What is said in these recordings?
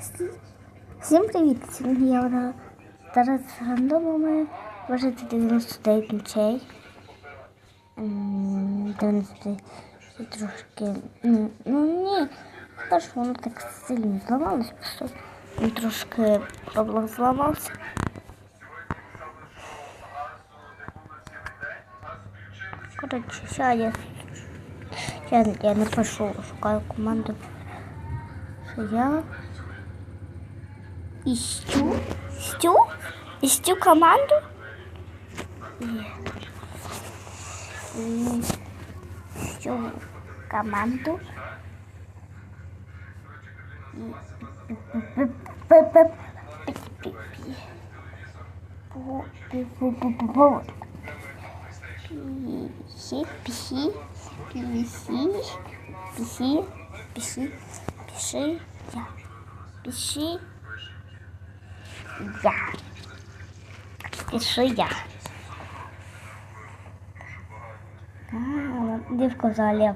Всі- Всім привіт! Сьогодні я буду зараз рандомами вважати 99 ночей. Ем, 99 це трошки. Ну, ну ні. Перш воно так сильно зламалось, просто він трошки облак зламався. Коротше, зараз я, я, я напишу, шукаю команду. Що я Stu? Stu? Stu Commando? Yeah. Stu Commando? Psi, psi, psi, psi, psi, psi, psi, psi, я. Спішу я. Дивко залів.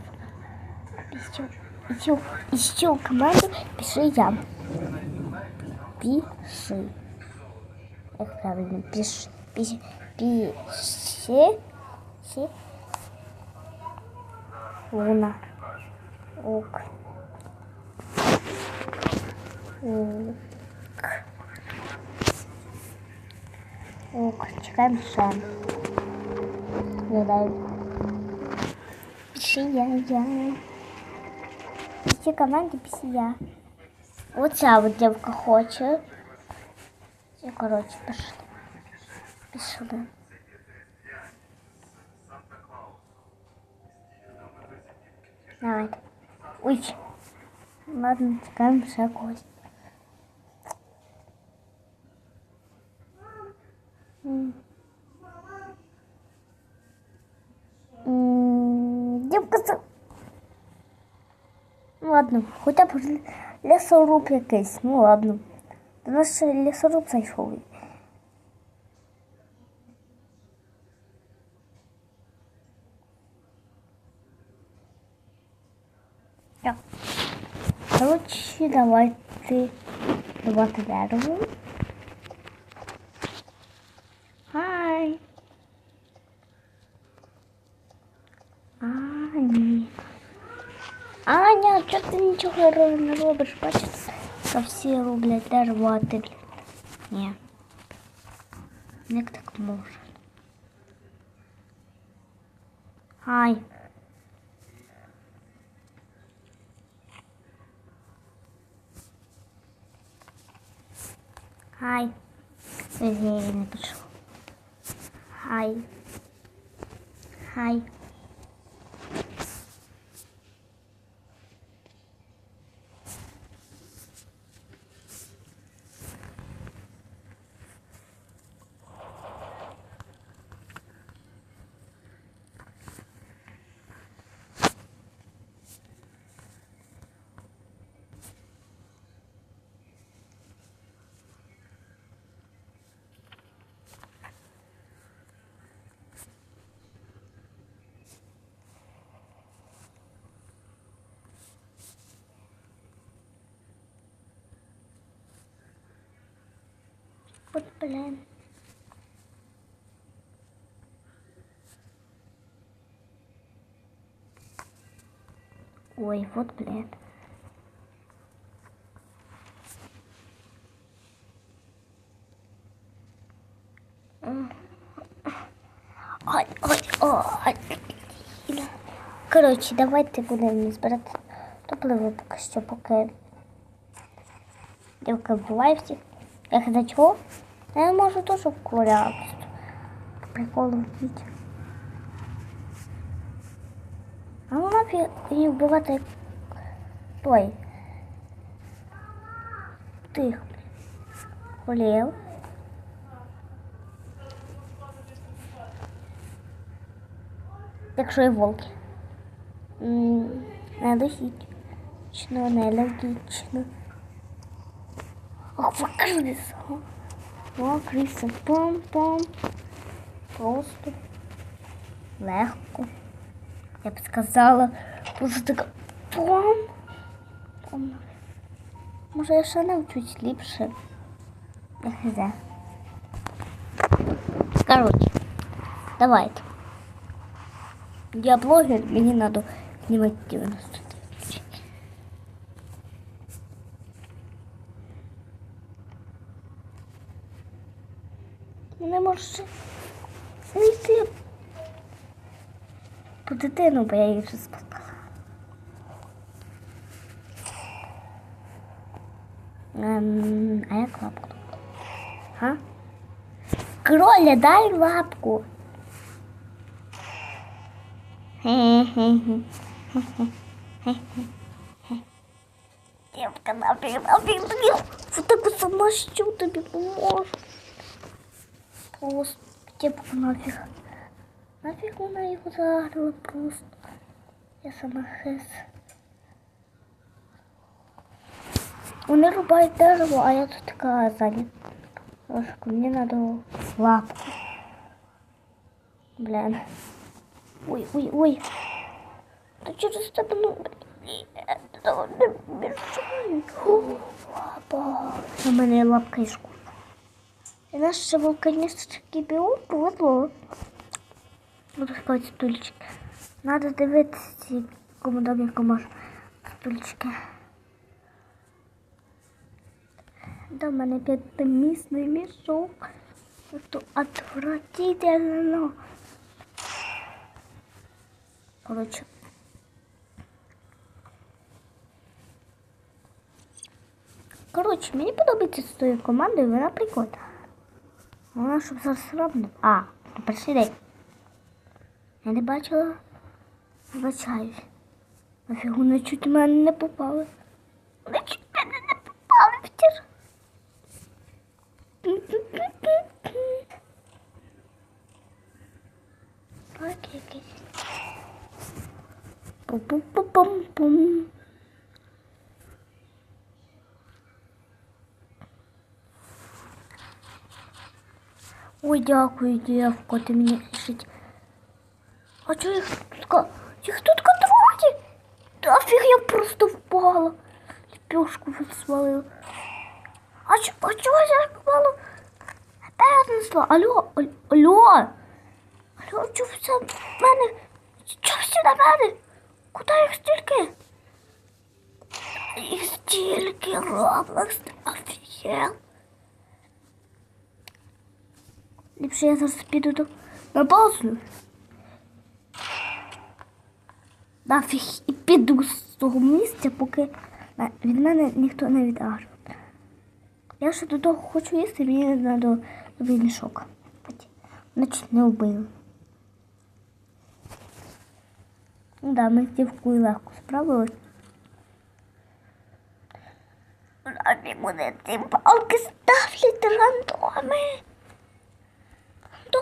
Іщу команду пиши я. Пиши. Як правильно? Пиши. Пиши. Пиши. Луна. Ок. Луна. Ок. Чекаємо ще. Гадаю. Пиши я, я. Пиши команді, пиши я. Оця от дівка хоче. І, коротше, пішли. Пішли. Давайте. Ой. Ладно, чекаємо ще когось. Дівка за... Ну ладно, хоча б л- лісоруб якийсь, ну ладно. До нас ще лісоруб зайшов. Так. Коротше, давайте давати дерево. Нічого не робиш? Бачиш, що всі роблять дерватель. Ні. Як так може? Хай. Хай. Я не пишу. Хай. Хай. Вот блин. Ой, вот блин. Ой, ой, ой. Коротше, давайте будемо збирати топливо поки що, поки дівка в лайфі. Я казав, чого? Я можу теж вкуряти. Прикол вбити. А нафіг її вбивати той. Тих. Холів. Якщо і волки. М, Нелогічно, нелогічно. Ох, покрisa. О, криса. Пом-пом. Просто легко. Я б сказала, просто така пом. Пом. Може я ще навчусь ліпше. Я хз. Короче, давайте. Я блогер, мені надо знімати 90 Не можеш вийти по дитину, бо я її вже спасала. Ем, а як лапку? А? Кроля, дай лапку. Девка, нафиг. Вот так сама що тобі поможу. Просто девка нафиг. Нафиг вона його просто. Я сама хес. Вони рубають дерево, а я тут така ззаді. Ложку, мені надо лапку. Блін. Ой, ой, ой. Та через тебе, ну, блін, не біжай. Лапа. У мене лапка і шкура. І наш ще вулканістичний біом повезло. Буду сказати стульчики. Надо дивитися, кому дам яку стульчики. Да, в мене п'ятимісний мішок. Это отвратительно. Короче. Коротше, мені подобається з тою командою, вона прикольна. Вона щоб зараз робно. А, на перший день. Я не бачила. Вибачаюсь. Нафіг вони чуть в мене не попали. Вони чуть в мене не попали в тір. Так, якийсь. Пум-пум-пум-пум. Ой, дякую, дівко, ти мені жить. А чого їх тут? Їх тут троє? Та фіг я просто впала. Лепешку свалила. А, чо, а чого я впала? Та я знесла. Алло, алло. Алло, чого все в мене? Чого всі на мене? Куди їх стільки? Їх стільки Роблокс, офігел. Ліпше я зараз піду до на паузу. Нафіг і піду з того місця, поки від мене ніхто не віддав. Я ще до того хочу їсти, мені треба новий мішок. Значить, не вбили. Ну да, ми з дівкою легко справились. Раді буде ці палки ставлять рандоми.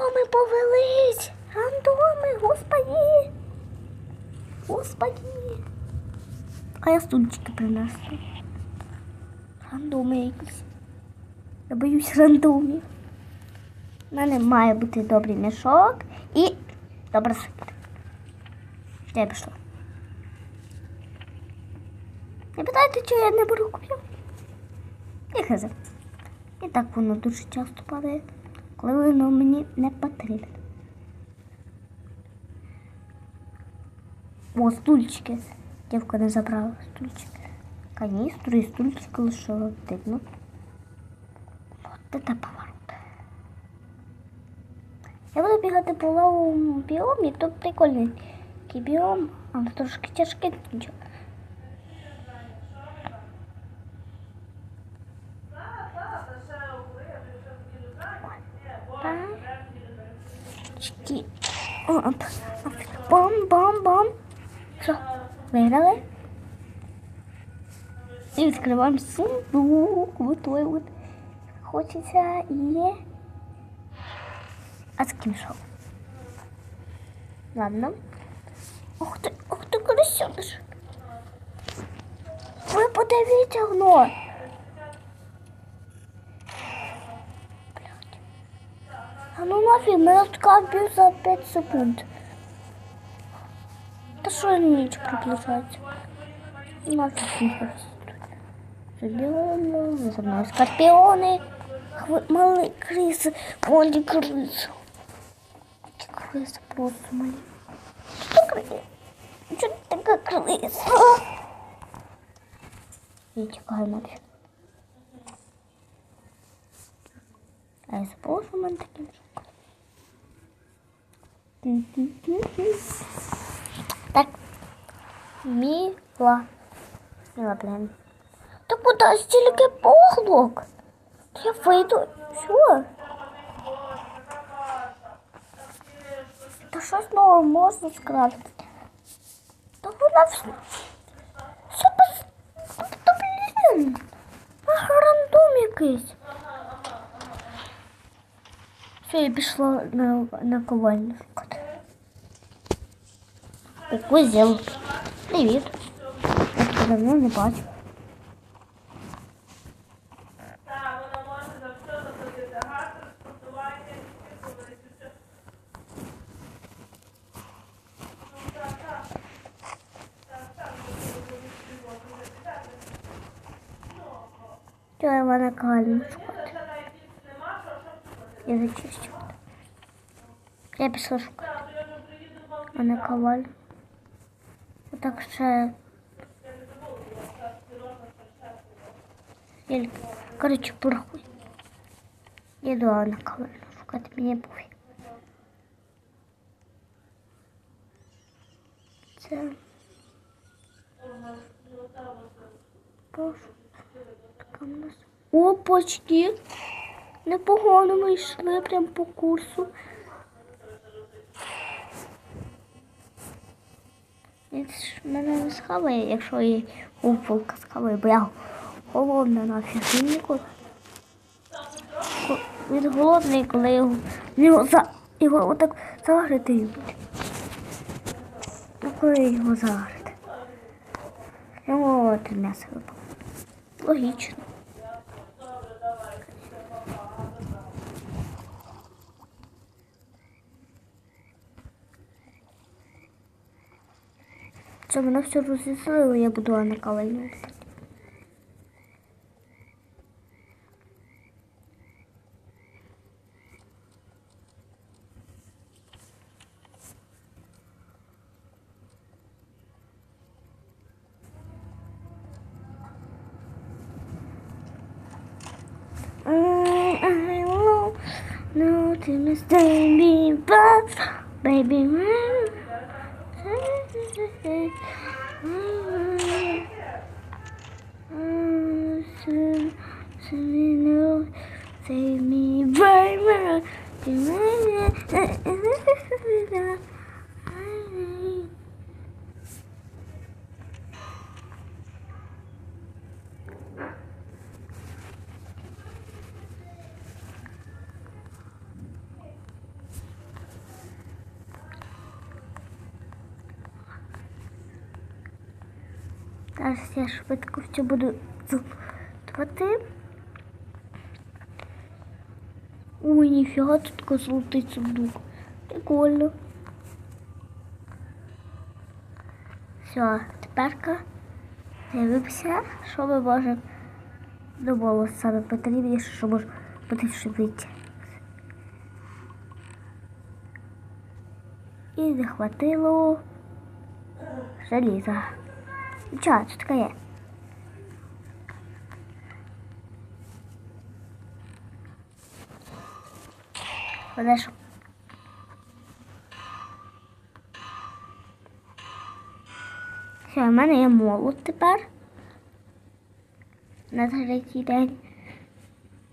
Рандоми повелись. Рандоми, господи. Господи. А я стульчики принесу. Рандоми якісь. Я боюсь рандомів. У мене має бути добрий мішок і добра сипка. Де я пішла? Не питайте, чого я не беру купив? І хз. І так воно дуже часто падає, коли воно мені не потрібно. О, стульчики. Дівка не забрала стульчики. Каністру і стульчики лишила дивно. От це поворот. Я буду бігати по лавовому біомі, тут прикольний біом, але трошки тяжкий нічого. Чики. Оп, оп. Бам, бам, бам. Що, виграли? І відкриваємо сундук. Вот той вот. Хочеться і... А з? Ладно. Ух ти, ух ти, колесениш. Ви подивіться гно. Блядь. А ну нафіг, мене скапів за 5 секунд. Та що ніч приближається? Нафіг не Біому, за мною скорпіони, хви- мали криси, молі криси. Ці криси просто малі. Що криси? Що така криса? Я тікаю нафіг. А я забула, що в мене шукати. Так. Міла. Міла, блин. Та куди стільки поглок? Я вийду. Що? Та щось нове можна скрафтити. Та вона все. Все без... Та блін. Ах, рандом якийсь. Все, я пішла на, на ковальню шукати. Кузел. Привіт. Я тебе давно не бачу. Так, вона може за все заплатити газ, транспортування, і все. Ну так, так. Так, так, Що я на ковальню шукати? Гадаю, більше нема, що, що тут? Я зачищу. Я пішла шукати. А на Ще. Тільки. Коротше, порахуй. Іду на шукати, мені пофіг. Це. Така нас. О, почти. Непогано ми йшли прям по курсу. Він ж мене не схаває, якщо її упулка схаває, бо я голодна. Він ніколи. Він голодний, коли його, в нього за, його отак загрити любить. Ну, коли його загрити. Йому от м'ясо випало. Логічно. Це мене все розіслило, я буду Анна калину. Зараз я швидко все буду запитувати. Ой, ніфіга тут такий золотий сундук. Прикольно. Все, тепер дивимося, що ми можемо домовитися саме потрібніше, що може бути швидше. І не хватило желіза. Нічого, що таке є? Подальше. Все, в мене є молот тепер. На третій день.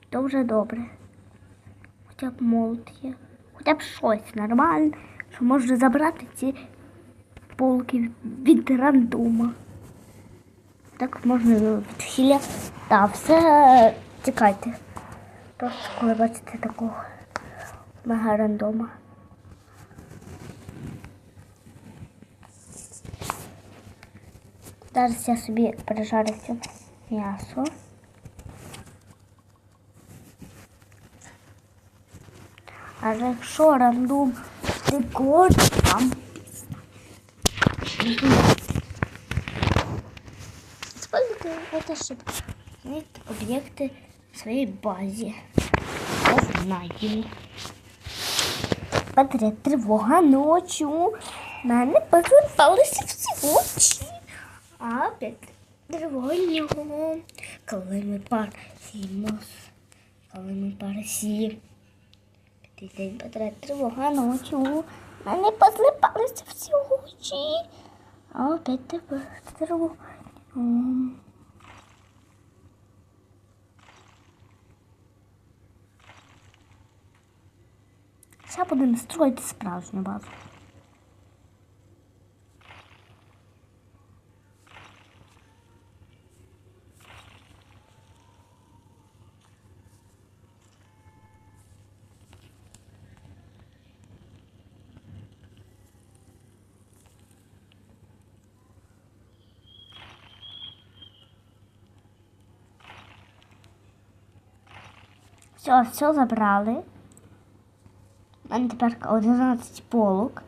То вже добре. Хоча б молот є. Хоча б щось нормальне, що можна забрати ці полки від рандома. Так можна відхиля. Так, все тікайте. Просто коли бачите такого мега рандома. Зараз я собі пережарю м'ясо. А якщо рандом декор, там це щоб Змінити об'єкти в своїй базі. Я Патря, тривога ночі. У мене поверталися всі очі. А опять тривога. Коли ми парсімо. Коли ми парсі. П'ятий день Петра, тривога ночі. Мене позлипалися всі очі. А опять тривога. М. Будемо строїти справжню базу. Все, все забрали. У мене тепер 11 полок.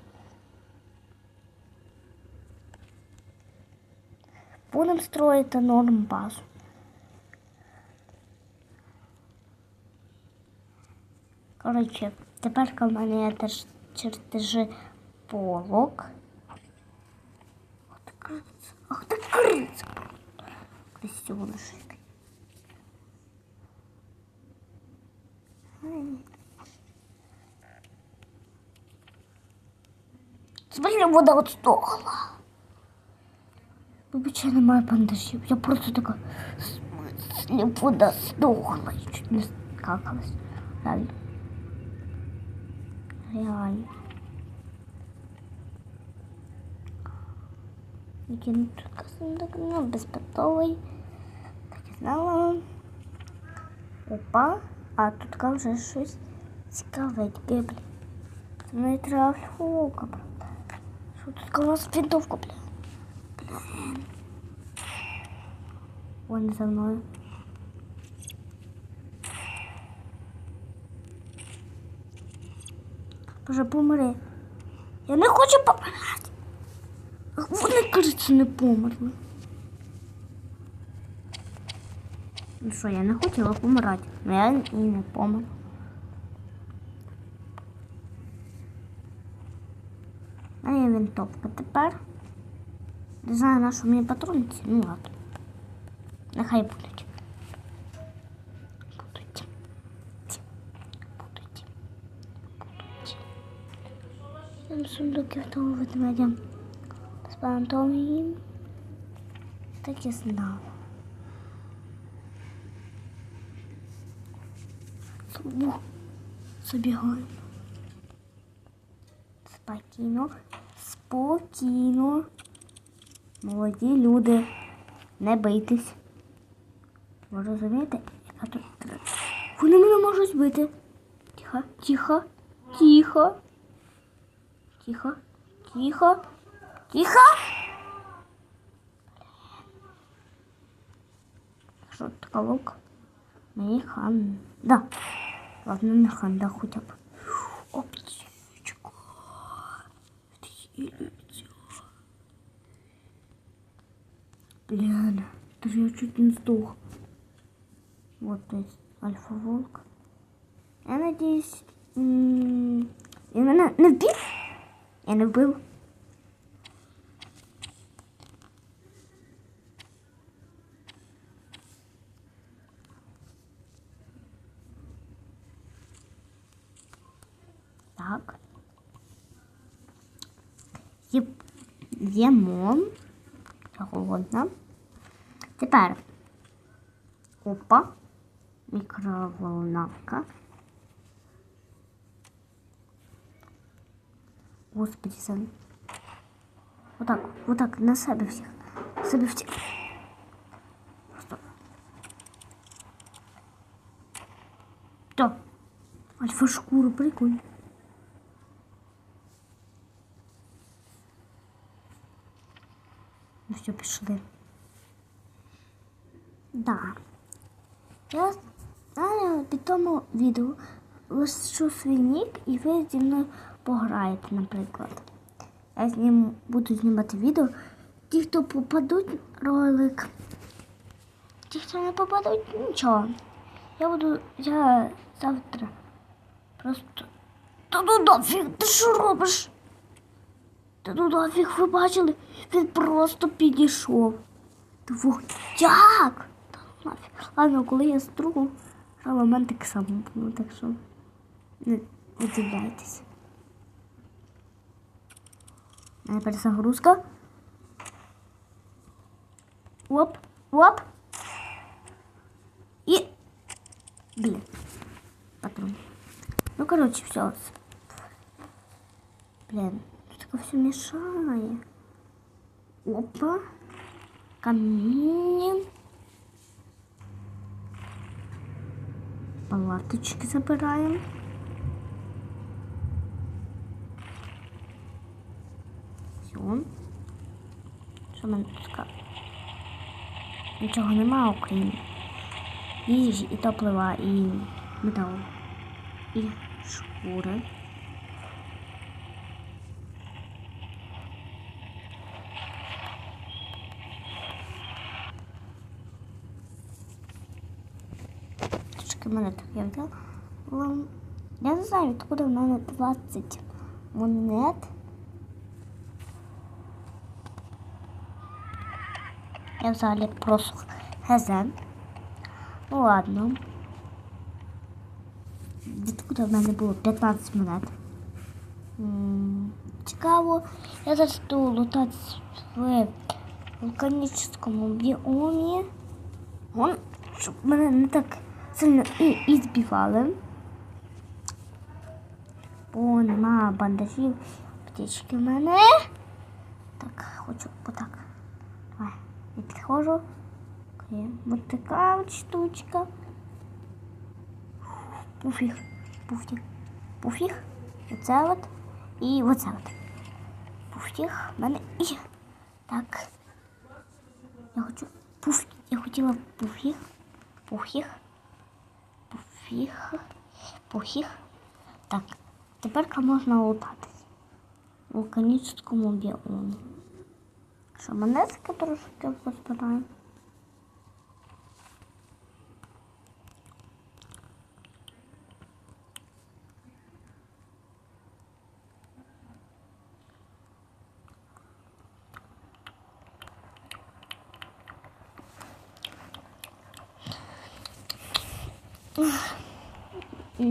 Будемо строїти норм базу. Коротше, тепер в мене є теж чертежі полок. Ах криця, ах ти криця. Цього лишити. Смотри, вода от стохла. Вибачай, немає бандажів. Я просто така в смислі вода стохла. Я чуть не скакалась. Реально. Реально. Який тут сундук, ну, безпитовий. Так і знала. Опа. А тут вже щось цікавеньке, блін. Це не треба флока, правда. Що тут у нас винтовка, бля? Блін. Вон за мною. Боже, помри. Я не хочу помирати. Ах, Вони, кажуть, не померли. Ну що, я не хотіла помирати, але я і не помер. А є винтовка тепер. Не знаю, на що мені патронці, ну ладно. Нехай будуть. Будуть. Будуть. Будуть. Там сундуків того ведмедя. З пантомієм. Так і знала. О, забігаємо. Спокійно, спокійно. Молоді люди, не бийтесь. Ви розумієте, Вони мене можуть збити. Тихо, тихо, тихо. Тихо, тихо, тихо. Що така лук? Мені хан. Да. Ладно, не хан, да хотя бы. О, птичка. Птичка. Блин, даже я чуть не сдох. Вот, то есть, альфа-волк. Я надеюсь... именно вбив? Я не їмо. Я голодна. Тепер. Опа. Мікроволновка. Господи, сан. Вот так, вот так, на себе всіх. На себе всіх. Стоп. Что? Альфа-шкура, прикольно. Ну все, пішли. Да. Я під тому відео лишу свій нік і ви зі мною пограєте, наприклад. Я з ним буду знімати відео. Ті, хто попадуть ролик, ті, хто не попадуть, нічого. Я буду. Я завтра просто. Та ну нафіг, ти що робиш? Та ну нафіг, ви бачили? Він просто підійшов. Двох. Як? Та ну нафіг. Ладно, коли я другом, момент так само було, так що не відділяйтесь. Мене перезагрузка. Оп, оп. І. Блін. Патрон. Ну, короче, все. Блин, таке все мешає. Опа. Камін. Палаточки забираємо. Все. Що мене тут? ка- Нічого нема, окрім їжі і топлива, і металу. І шкури. Трошки монеток я взяла. Ем, Я не знаю, відкуди в мене 20 монет. Я взагалі просто гезен. Ну ладно. Відкуди в мене було 15 монет. М, Цікаво. Я зараз буду лутати в вулканічному біомі. Вон, щоб мене не так сильно і, і збивали. Бо нема бандажів, птички в мене. Так, хочу отак. Давай, я підходжу. Окей, вот така от штучка. Пуфіг, пуфіг, пуфіг. Оце от. І оце от. Пуфіг. в мене і. Так. Я хочу пуф. Я хотіла пуфіг. Пуфіг. Пуфіг. Пуфіг. Так. Тепер можна лутатись. Вулканічному біомі. Що, монетки трошки позбираємо.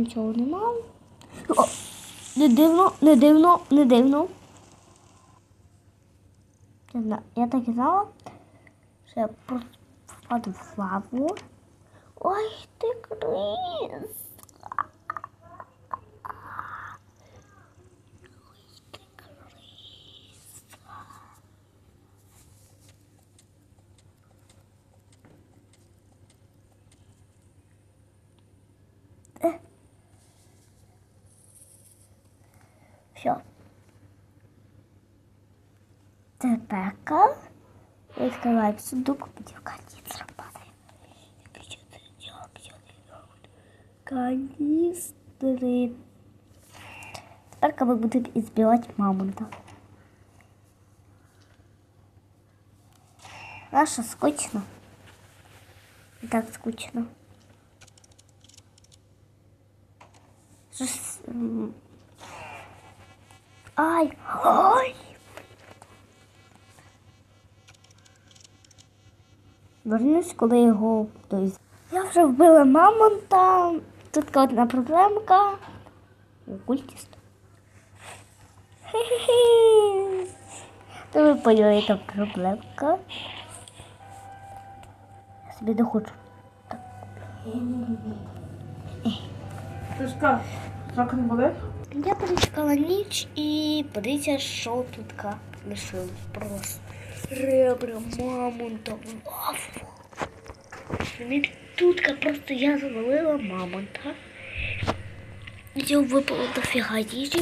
Нічого нема. О, не дивно, не дивно, не дивно. Не знаю, я так і знала, що я впаду в лаву. Ой, ти крис. Теперка. Відкриваємо сундук, подівка каністра падає. Каністри. Теперка ми будемо ізбивати мамонта. Наша скучно. І так скучно. Щось, м, Ай! Ай! Вернусь, коли його хтось. Я вже вбила мамонта. Тут така одна проблемка. Окультіст. Хе-хе-хе. То ви поняли, яка проблемка. Я собі доходжу. Тишка, так не болить? Я перечекала ніч і подивіться, що тут лишилось. Просто ребра, мамонта, лаву. Мені тут просто я завалила мамонта. Його випало дофіга їжі.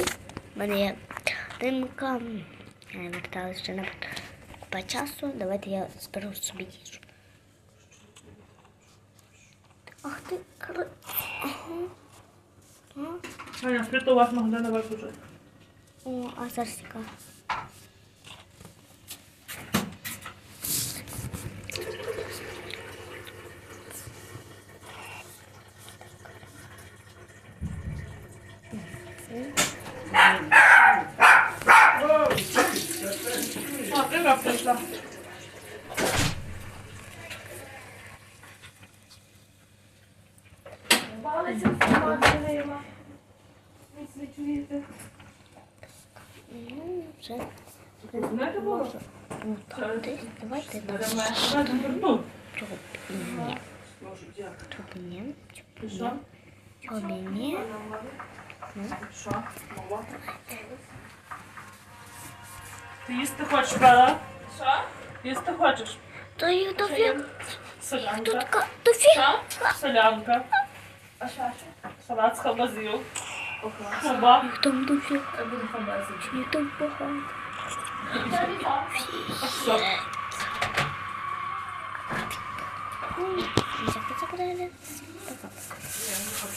У мене є димка. Я не верталася ще на купа часу. Давайте я зберу собі їжу. Ах ти. Ага. Аня, скрито у вас магазин, давай уже. О, а зараз яка? О, ти прийшла. Балиця сама дивила. Мислі чуєте? Ну, вже. Знаєте, було? Ну, так, давайте на чобіння. Чобіння. що? Чобіння. Що? Мова? Ти їсти хочеш, правда? Що? Їсти хочеш? То до фіг. Солянка. Фіг. Що? Солянка. А що? Салат з халбазів. Хаба. Їх там дуже. Буде хаба Їх там багато. Всі. Запитати. Пока-пока.